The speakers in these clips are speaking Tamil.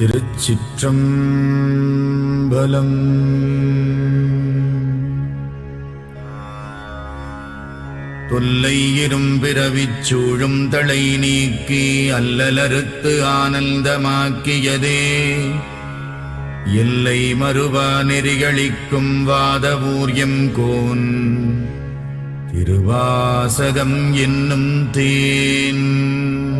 திருச்சிற்றம்பலம். தொல்லை இரும்பிறவிச் சூழும் தலை நீக்கி அல்லலறுத்து ஆனந்தமாக்கியதே. எல்லை மறுவா நெறிகளிக்கும் வாதவூர்யம் கோன். திருவாசகம் என்னும் தேன்.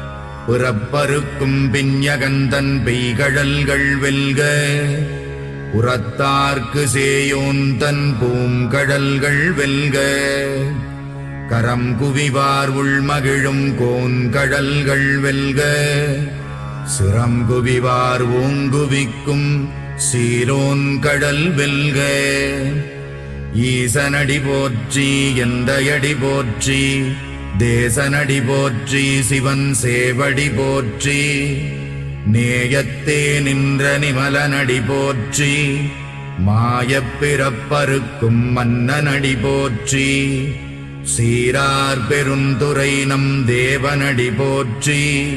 புறப்பருக்கும் பின்யகந்தன் பெய்கழல்கள் வெல்க. புறத்தார்க்கு சேயோன் தன் பூங்கடல்கள் வெல்க. கரம் குவிவார் உள்மகிழும் கோன்கடல்கள் வெல்க. சிரம் குவிவார் ஓங்குவிக்கும் சீரோன் கடல் வெல்க. ஈசனடி போற்றி எந்தையடி போற்றி தேசனடி போற்றி சிவன் சேவடி போற்றி. நேயத்தே நின்ற நிமலனடி போற்றி. மாயப்பிறப்பருக்கும் மன்னனடி போற்றி. சீரார் பெருந்துரை நம் தேவனடி போற்றி.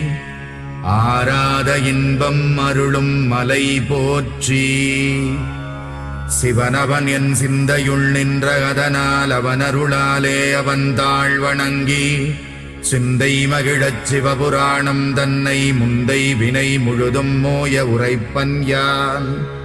ஆராத இன்பம் அருளும் மலை போற்றி. சிவனவன் என் சிந்தையுள் நின்ற அதனால் அவனருளாலே அவன் தாழ் வணங்கி சிந்தை மகிழச் சிவபுராணம் தன்னை முந்தை வினை முழுதும் மோய உரைப்பன் யான்.